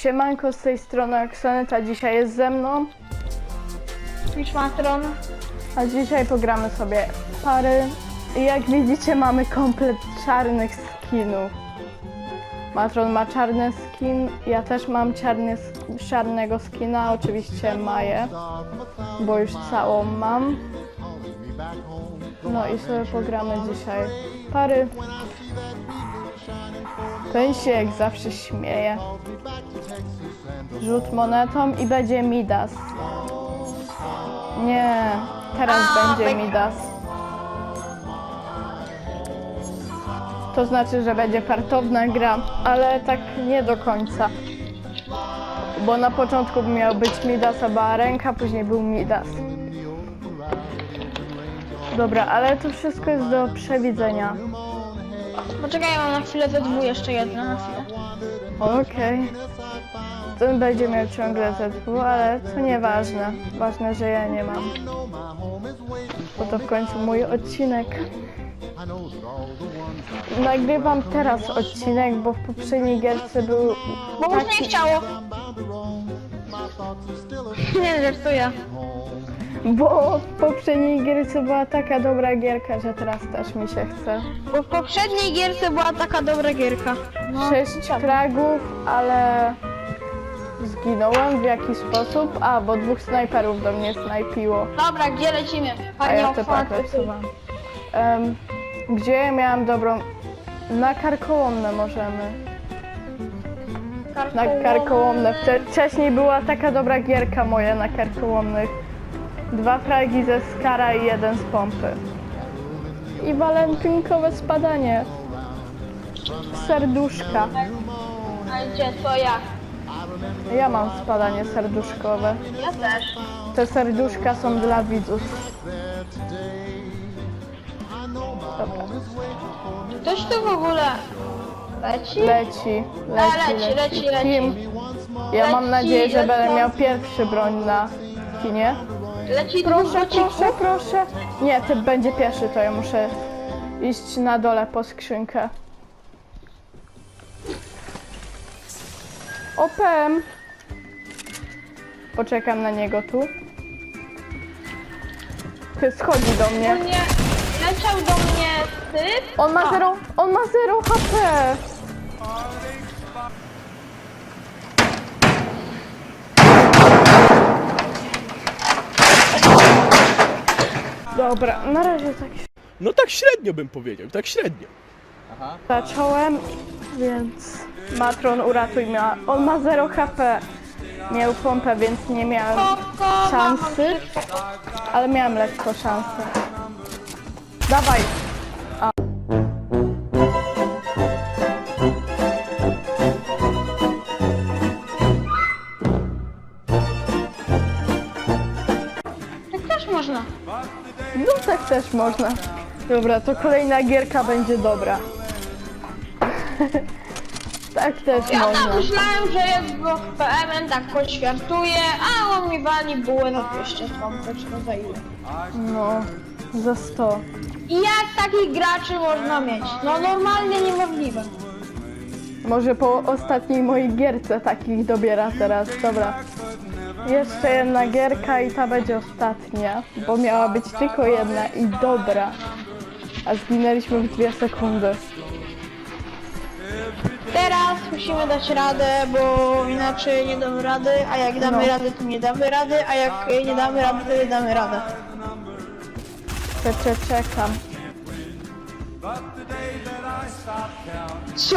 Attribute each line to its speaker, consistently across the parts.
Speaker 1: Siemanko, z tej strony Oksaneta, dzisiaj jest ze mną,
Speaker 2: Matron.
Speaker 1: a dzisiaj pogramy sobie pary. I jak widzicie mamy komplet czarnych skinów. Matron ma czarny skin, ja też mam czarny, czarnego skina, oczywiście Maję, bo już całą mam. No i sobie pogramy dzisiaj pary. Ten się jak zawsze śmieje. Rzut monetą i będzie Midas. Nie, teraz
Speaker 2: A,
Speaker 1: będzie
Speaker 2: tak.
Speaker 1: Midas. To znaczy, że będzie fartowna gra, ale tak nie do końca. Bo na początku miał być Midas, a była ręka, później był Midas. Dobra, ale to wszystko jest do przewidzenia.
Speaker 2: Poczekaj, ja mam na chwilę ze dwu jeszcze jedno na chwilę.
Speaker 1: Okej. Będzie miał ciągle ZW, ale to nieważne. Ważne, że ja nie mam. Bo to w końcu mój odcinek. Nagrywam teraz odcinek, bo w poprzedniej gierce był
Speaker 2: Bo
Speaker 1: taki...
Speaker 2: nie chciało. Nie, żartuję.
Speaker 1: Bo w poprzedniej gierce była taka dobra gierka, że teraz też mi się chce.
Speaker 2: Bo w poprzedniej gierce była taka dobra gierka. No.
Speaker 1: Sześć fragów, ale zginąłem w jakiś sposób. A, bo dwóch snajperów do mnie snajpiło.
Speaker 2: Dobra, gdzie lecimy?
Speaker 1: A
Speaker 2: Panie
Speaker 1: ja te tak. Em, Gdzie miałam dobrą... Na karkołomne możemy. Na karkołomne. Wcze- Wcześniej była taka dobra gierka moja na karkołomnych. Dwa fragi ze skara i jeden z pompy. I walentynkowe spadanie. Serduszka.
Speaker 2: A gdzie, to ja?
Speaker 1: Ja mam spadanie serduszkowe.
Speaker 2: Ja też.
Speaker 1: Te serduszka są dla widzów. Dobra.
Speaker 2: Ktoś tu w ogóle leci?
Speaker 1: Leci, leci,
Speaker 2: leci, leci, leci.
Speaker 1: Kim? Ja mam
Speaker 2: Leci,
Speaker 1: nadzieję, że będę miał pierwszy broń na kinie.
Speaker 2: Leci
Speaker 1: Proszę,
Speaker 2: dwóch bocików.
Speaker 1: proszę, proszę. Nie, ty będzie pierwszy, to ja muszę iść na dole po skrzynkę. Opem. Poczekam na niego tu. Ty schodzi do mnie.
Speaker 2: Nie, leciał do mnie typ.
Speaker 1: On ma
Speaker 2: A,
Speaker 1: zero, on ma zero HP. Dobra, na razie tak się
Speaker 3: No tak średnio bym powiedział, tak średnio.
Speaker 1: Zacząłem, więc Matron uratuj mnie. On ma 0 HP. Miał pompę, więc nie miałem szansy, ale miałem lekko szansę. Dawaj.
Speaker 2: Tak też można.
Speaker 1: No tak też można. Dobra, to kolejna gierka będzie dobra. tak też
Speaker 2: Ja
Speaker 1: można.
Speaker 2: tam myślałem, że jest blok PM, tak poćwiartuje, a on mi wali bułę na 200 pompeczkę za ile.
Speaker 1: No, za 100.
Speaker 2: I jak takich graczy można mieć? No normalnie niemożliwe.
Speaker 1: Może po ostatniej mojej gierce takich dobiera teraz. Dobra. Jeszcze jedna gierka i ta będzie ostatnia, bo miała być tylko jedna i dobra. A zginęliśmy w dwie sekundy.
Speaker 2: Teraz musimy dać radę, bo inaczej nie damy rady, a jak damy
Speaker 1: No.
Speaker 2: radę, to nie damy rady, a jak nie damy rady, to nie damy radę.
Speaker 1: Cze, cze, czekam.
Speaker 2: Co?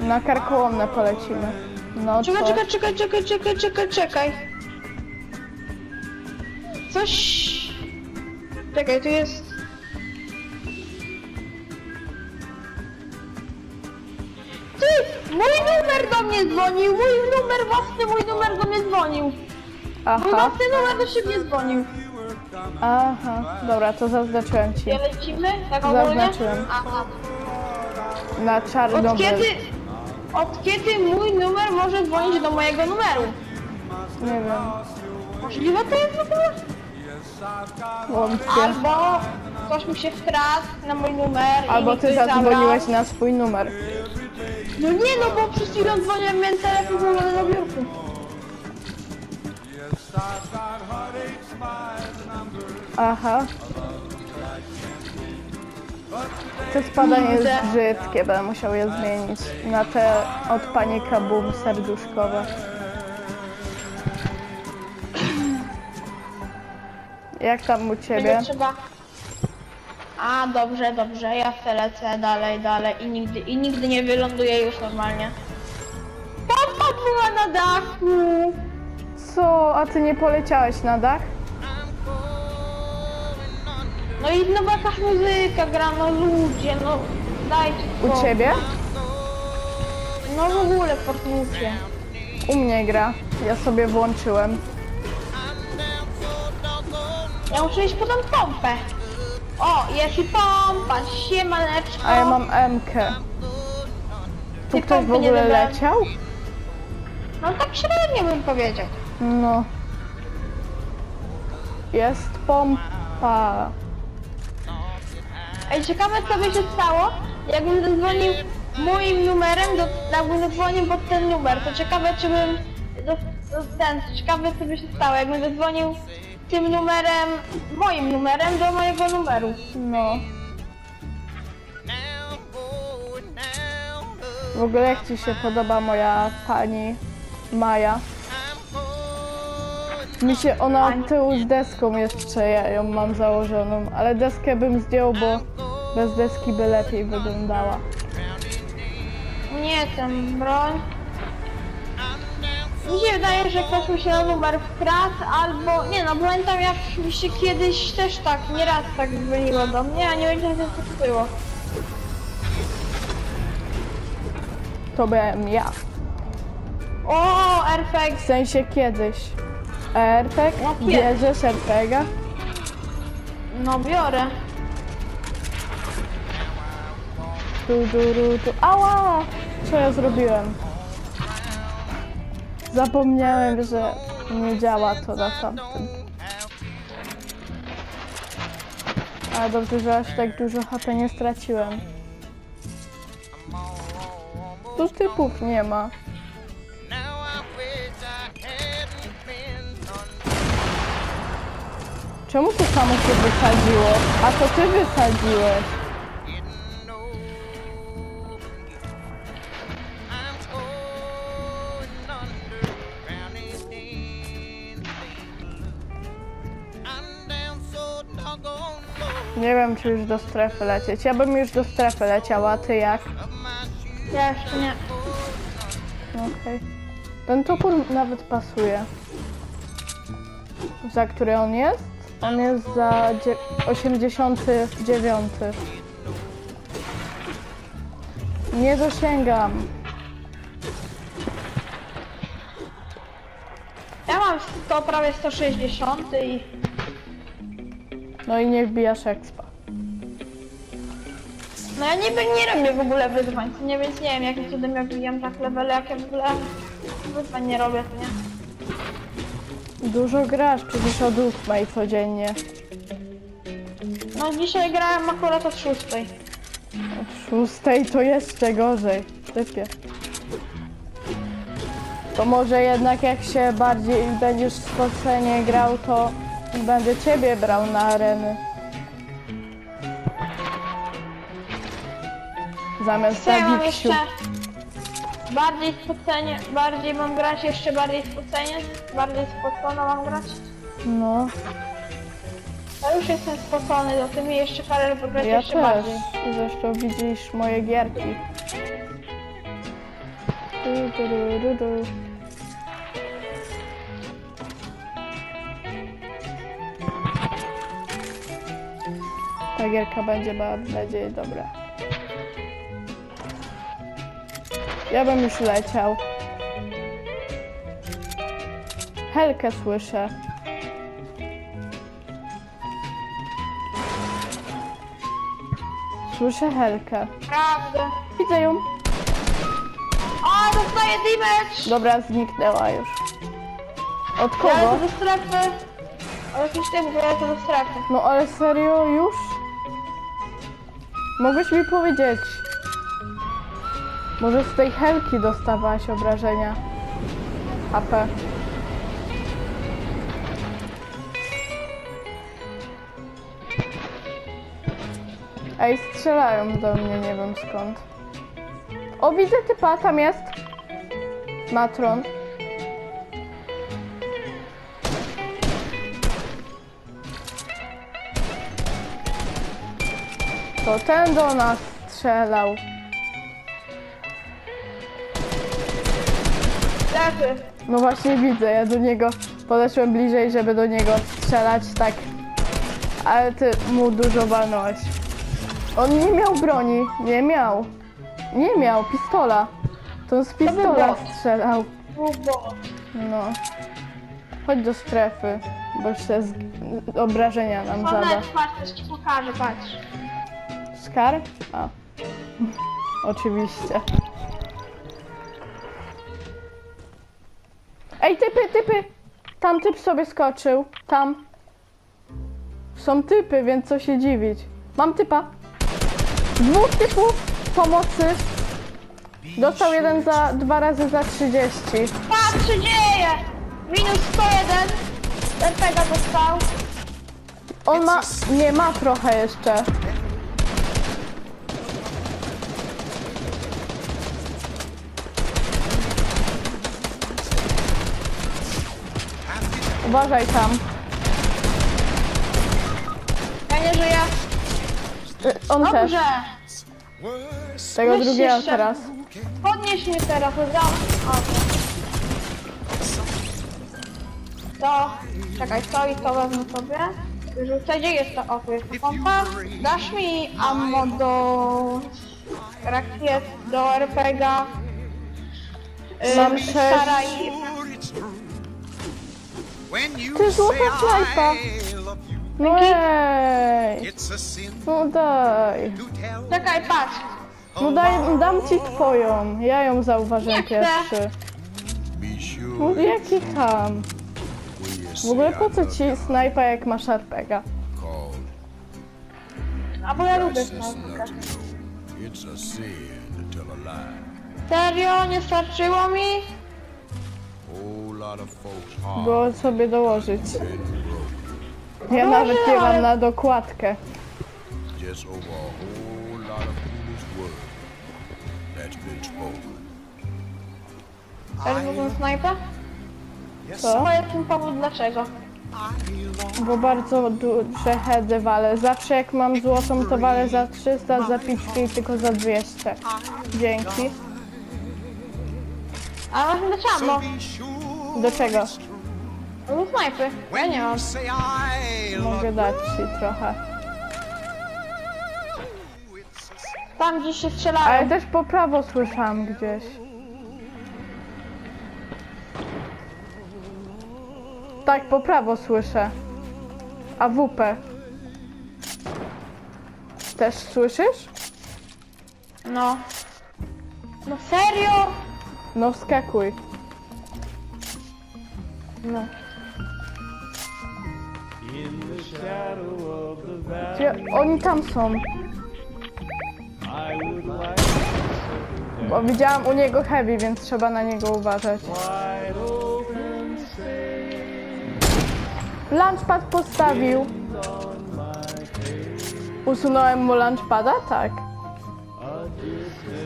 Speaker 1: Na karkołomne polecimy. No
Speaker 2: Czekaj,
Speaker 1: to...
Speaker 2: czekaj, czekaj, czekaj, czekaj, czekaj, czekaj. Coś... Czekaj, tu jest... Mój numer do mnie dzwonił! Mój numer własny, mój numer do mnie dzwonił! Mój
Speaker 1: Aha,
Speaker 2: własny numer do siebie dzwonił.
Speaker 1: aha. Dobra, to zaznaczyłem ci.
Speaker 2: Gdzie lecimy? Tak ogólnie?
Speaker 1: Zaznaczyłem.
Speaker 2: Aha.
Speaker 1: Na
Speaker 2: Od
Speaker 1: Czarnobyl.
Speaker 2: kiedy... Od kiedy mój numer może dzwonić do mojego numeru?
Speaker 1: Nie wiem.
Speaker 2: Możliwe to jest w ogóle?
Speaker 1: Wątpię.
Speaker 2: Albo ktoś mi się wkradł na mój numer i
Speaker 1: Albo
Speaker 2: mi
Speaker 1: ty
Speaker 2: ktoś zabrał.
Speaker 1: zadzwoniłeś na swój numer.
Speaker 2: No nie no, bo przez chwilę dzwoniłem, miałem telefon włożony na biurku.
Speaker 1: Aha. Te spadanie jest brzydkie, będę musiał je zmienić na te od pani Kabum serduszkowe. Jak tam u ciebie?
Speaker 2: Będzie trzeba... A, dobrze, dobrze, ja lecę dalej, dalej i nigdy, i nigdy nie wyląduję już normalnie. Pompa była na dachu!
Speaker 1: Co? A ty nie poleciałeś na dach?
Speaker 2: No i no jakaś muzyka gra, no ludzie, no dajcie
Speaker 1: U
Speaker 2: spokój.
Speaker 1: ciebie?
Speaker 2: No w ogóle Fortnite.
Speaker 1: U mnie gra. Ja sobie włączyłem.
Speaker 2: Ja muszę iść po tą pompę. O, jest i pompa, siemaneczko.
Speaker 1: A ja mam MK. Tu
Speaker 2: Ty
Speaker 1: ktoś w
Speaker 2: pompy nie
Speaker 1: ogóle leciał?
Speaker 2: No tak średnio bym powiedział.
Speaker 1: No. Jest pompa.
Speaker 2: Ej, ciekawe co by się stało, jakbym zadzwonił moim numerem, do, jakbym zadzwonił pod ten numer, to ciekawe czy bym, do, do, ten, ciekawe co by się stało, jakbym zadzwonił tym numerem, moim numerem do mojego numeru.
Speaker 1: No. W ogóle jak Ci się podoba moja pani Maja? Mi się ona od tyłu z deską jeszcze, ja ją mam założoną, ale deskę bym zdjął, bo bez deski by lepiej wyglądała.
Speaker 2: Nie ten broń. Mi się wydaje, że ktoś na numer wkradł, albo, nie no, pamiętam jak mi się kiedyś też tak, nieraz tak dzwoniło do mnie, a nie wiem co to było.
Speaker 1: To byłem ja.
Speaker 2: O, Airfag,
Speaker 1: W sensie kiedyś. RPG?
Speaker 2: No kiedy?
Speaker 1: Bierzesz RPG?
Speaker 2: no biorę.
Speaker 1: Tu, tu, tu, tu. Ała! Co ja zrobiłem? Zapomniałem, że nie działa to na tamtym. Ale dobrze, że aż tak dużo HP nie straciłem. Tu typów nie ma. Czemu to samo się wysadziło? A to ty wysadziłeś. Wiem, czy już do strefy lecieć. Ja bym już do strefy leciała, a ty jak?
Speaker 2: Ja jeszcze nie.
Speaker 1: No Okej. Ten topór nawet pasuje. Za który on jest? On jest za dzie- 89. Nie dosięgam.
Speaker 2: Ja mam 100, prawie 160 i...
Speaker 1: No i nie wbijasz expa.
Speaker 2: No ja niby nie robię w ogóle wyzwań, co nie, więc nie wiem jakim cudem ja wbijam tak levele, jak ja w ogóle wyzwań nie robię, to nie?
Speaker 1: Dużo grasz, przecież od ósmej codziennie.
Speaker 2: No dzisiaj grałem akurat od szóstej.
Speaker 1: Od szóstej to jeszcze gorzej. Typie. To może jednak jak się bardziej będziesz spocenie grał, to będę ciebie brał na areny. Zamiast
Speaker 2: Co ja mam jeszcze? Bardziej spocenie, bardziej mam grać, jeszcze bardziej spocenie, bardziej spocona mam grać.
Speaker 1: No,
Speaker 2: Ja już jestem spocony, do tym jeszcze parę wygrać
Speaker 1: ja
Speaker 2: jeszcze
Speaker 1: też.
Speaker 2: bardziej.
Speaker 1: Zresztą widzisz moje gierki. Du, du, du, du, du. Ta gierka będzie, mam nadzieję, dobra. Ja bym już leciał. Helkę słyszę. Słyszę Helkę.
Speaker 2: Prawda.
Speaker 1: Widzę ją.
Speaker 2: O, dostaję damage!
Speaker 1: Dobra, zniknęła już. Od
Speaker 2: Ja
Speaker 1: kogo?
Speaker 2: do strefy. O jakiś typ, ja lecę do strefy.
Speaker 1: No ale serio już? Mogłeś mi powiedzieć. Może z tej helki dostawałaś obrażenia. HP. Ej, strzelają do mnie, nie wiem skąd. O, widzę typa, tam jest. Matron. To ten do nas strzelał. No właśnie widzę, ja do niego podeszłem bliżej, żeby do niego strzelać, tak. Ale ty mu dużo walnąłeś. On nie miał broni, nie miał. Nie miał, pistola. To on z pistola strzelał. No. Chodź do strefy, bo się z... obrażenia nam zada.
Speaker 2: Patrz, ci pokażę, patrz.
Speaker 1: Skar? A. Oczywiście. Ej, typy, typy! Tam typ sobie skoczył. Tam. Są typy, więc co się dziwić. Mam typa. Dwóch typów pomocy. Dostał jeden za dwa razy za 30.
Speaker 2: Patrz, co dzieje! Minus 101. RPG dostał.
Speaker 1: On ma. Nie ma trochę jeszcze. Uważaj tam.
Speaker 2: Ja nie żyję.
Speaker 1: Y, On też.
Speaker 2: Dobrze.
Speaker 1: Tego
Speaker 2: Weź
Speaker 1: drugiego
Speaker 2: jeszcze.
Speaker 1: teraz.
Speaker 2: Podnieś mnie teraz, za... O. To, czekaj, to i to wezmę sobie. Rzucę, gdzie jest to? O, tu jest ta pompa. Dasz mi ammo do rakiet, do RPG.
Speaker 1: Mam
Speaker 2: Ym,
Speaker 1: sześć.
Speaker 2: I...
Speaker 1: Ty złota snajpa. No ej. No daj.
Speaker 2: Czekaj, patrz.
Speaker 1: No daj, dam ci twoją. Ja ją zauważyłem
Speaker 2: Nie chcę.
Speaker 1: pierwszy. No jaki tam? W ogóle po co ci snajpa jak masz RPGa?
Speaker 2: A bo ja lubię snajpkę.
Speaker 4: To.
Speaker 2: Serio? Nie starczyło mi?
Speaker 1: Było sobie dołożyć. Ja nawet nie mam na dokładkę.
Speaker 2: Też lubię snajpę?
Speaker 1: Co?
Speaker 2: Powiedz mi powód dlaczego.
Speaker 1: Bo bardzo duże heady walę. Zawsze jak mam złotą to walę za 300, za piczki i tylko za 200. Dzięki.
Speaker 2: A właśnie do czego?
Speaker 1: Do
Speaker 2: snajpy. Ja nie mam.
Speaker 1: Mogę dać ci trochę.
Speaker 2: Tam gdzieś się
Speaker 1: Ale
Speaker 2: strzelają.
Speaker 1: też po prawo słyszałam gdzieś. Tak, po prawo słyszę. A WP. Też słyszysz?
Speaker 2: No. No serio?
Speaker 1: No wskakuj.
Speaker 2: No.
Speaker 1: Gdzie oni tam są? Bo widziałam u niego heavy, więc trzeba na niego uważać. Launchpad postawił. Usunąłem mu launchpada? Tak.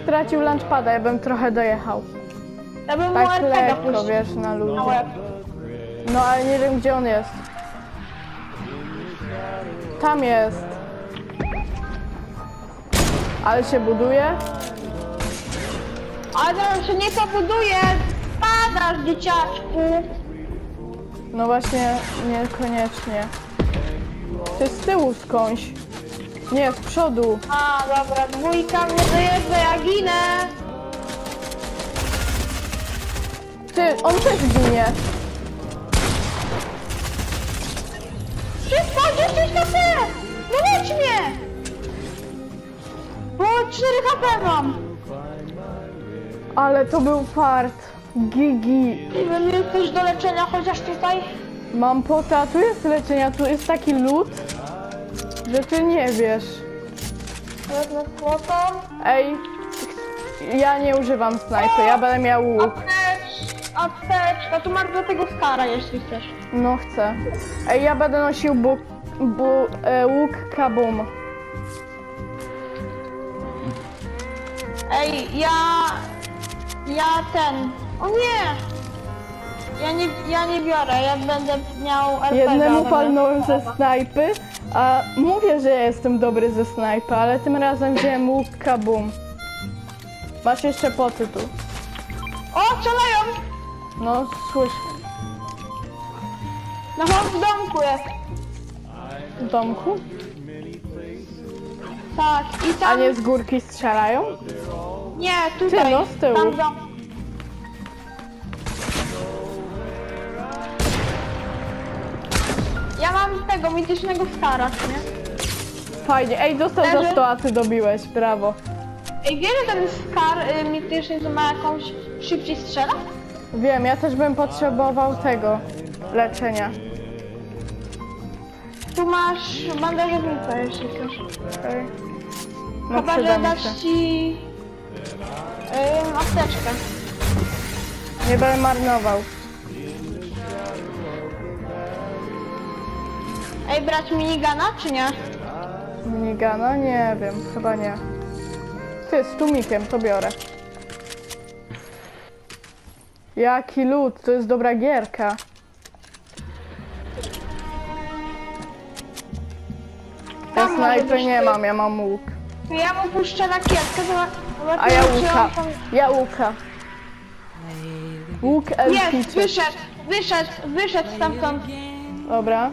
Speaker 1: Stracił launchpada, ja bym trochę dojechał.
Speaker 2: Ja bym mu
Speaker 1: Tak
Speaker 2: RPG
Speaker 1: lekko,
Speaker 2: puścił
Speaker 1: wiesz, na
Speaker 2: łeb.
Speaker 1: No ale nie wiem gdzie on jest. Tam jest. Ale się buduje.
Speaker 2: Ale to się nie pobuduje! Spadasz, dzieciaczku!
Speaker 1: No właśnie, niekoniecznie. Ty z tyłu skądś. Nie, z przodu.
Speaker 2: A, dobra, dwójka mnie dojeżdża, ja ginę!
Speaker 1: Ty, on też ginie.
Speaker 2: Szybko, 10 HP! No leć mnie! Bo 4 HP mam!
Speaker 1: Ale to był fart. Gigi.
Speaker 2: Nie wiem, jest coś do leczenia, chociaż tutaj...
Speaker 1: Mam pota, tu jest leczenia, tu jest taki lód, że ty nie wiesz.
Speaker 2: Wezmę złotą.
Speaker 1: Ej, Ja nie używam snajpy, ja będę miał łuk.
Speaker 2: Aptecz, apteczka, tu masz do tego skara, jeśli chcesz.
Speaker 1: No chcę. Ej, ja będę nosił bu, bu, e, łuk kabum.
Speaker 2: Ej, ja... Ja ten... O nie! Ja nie, ja nie biorę, ja będę miał RPG.
Speaker 1: Jednemu palnąłem ze snajpy, a mówię, że ja jestem dobry ze snajpy, ale tym razem wziąłem łuk kabum. Masz jeszcze podtytuł.
Speaker 2: O, strzelają!
Speaker 1: No, słyszę.
Speaker 2: Na no, w domku jest.
Speaker 1: Domku?
Speaker 2: Tak, i
Speaker 1: A
Speaker 2: tam...
Speaker 1: nie z górki strzelają?
Speaker 2: Nie, tutaj.
Speaker 1: no, z tyłu.
Speaker 2: Tam dom... Ja mam tego mitycznego skara, czy nie?
Speaker 1: Fajnie. Ej, dostał za
Speaker 2: Leży.
Speaker 1: 100, a ty dobiłeś, brawo.
Speaker 2: Ej, wiesz, że ten skar y, mityczny to ma jakąś szybciej strzela?
Speaker 1: Wiem, ja też bym potrzebował tego leczenia.
Speaker 2: Tu masz bandażownicę, jeśli chcesz.
Speaker 1: Okej. No
Speaker 2: Chyba, że dasz
Speaker 1: się.
Speaker 2: ci ym, apteczkę.
Speaker 1: Nie będę marnował.
Speaker 2: Ej, brać minigana, czy nie?
Speaker 1: Minigana? Nie wiem, chyba nie. Ty, z tłumikiem, to biorę. Jaki lód, to jest dobra gierka. Snajpy
Speaker 2: być
Speaker 1: nie mam, ja mam łuk.
Speaker 2: Ja mu puszczę rakietkę, zobaczymy,
Speaker 1: A ja łuka. Ja łuka. Łuk
Speaker 2: Jest, wyszedł, wyszedł, wyszedł stamtąd.
Speaker 1: Dobra.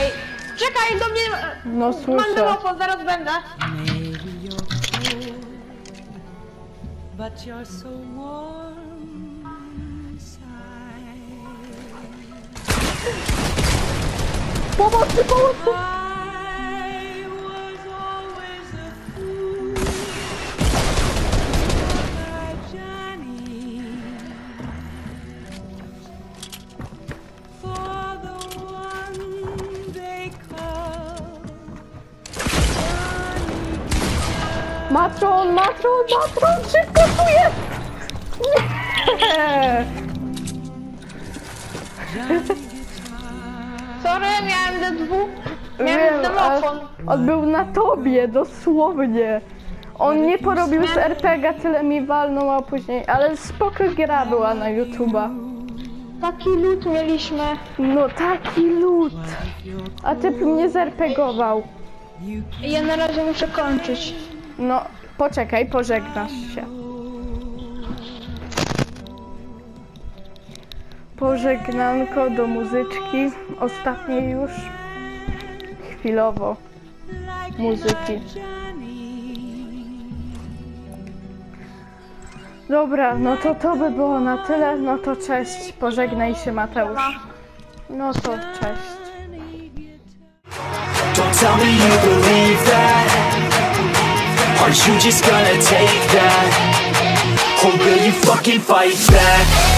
Speaker 2: Ej, czekaj do mnie,
Speaker 1: No
Speaker 2: mam
Speaker 1: słyszę.
Speaker 2: telefon, zaraz będę.
Speaker 5: Maybe you're cold, but you're so warm inside. Babası babası.
Speaker 1: Matron, matron, matron çık kapıyı. Nie!
Speaker 2: Miałem D2, miałem
Speaker 1: Wiem, ale
Speaker 2: domofon.
Speaker 1: on był na tobie, dosłownie. On nie porobił z RPG, tyle mi walnął, a później... Ale spoko gra była na YouTube'a.
Speaker 2: Taki lód mieliśmy.
Speaker 1: No taki lód. A typ mnie zerpegował.
Speaker 2: Ja na razie muszę kończyć.
Speaker 1: No, poczekaj, pożegnasz się. Pożegnanko do muzyczki. Ostatniej już. Chwilowo. Muzyki. Dobra, no to to by było na tyle. No to cześć. Pożegnaj się Mateusz. No to cześć.
Speaker 6: Don't tell me you believe that Aren't you just gonna take that Or will you fucking fight back?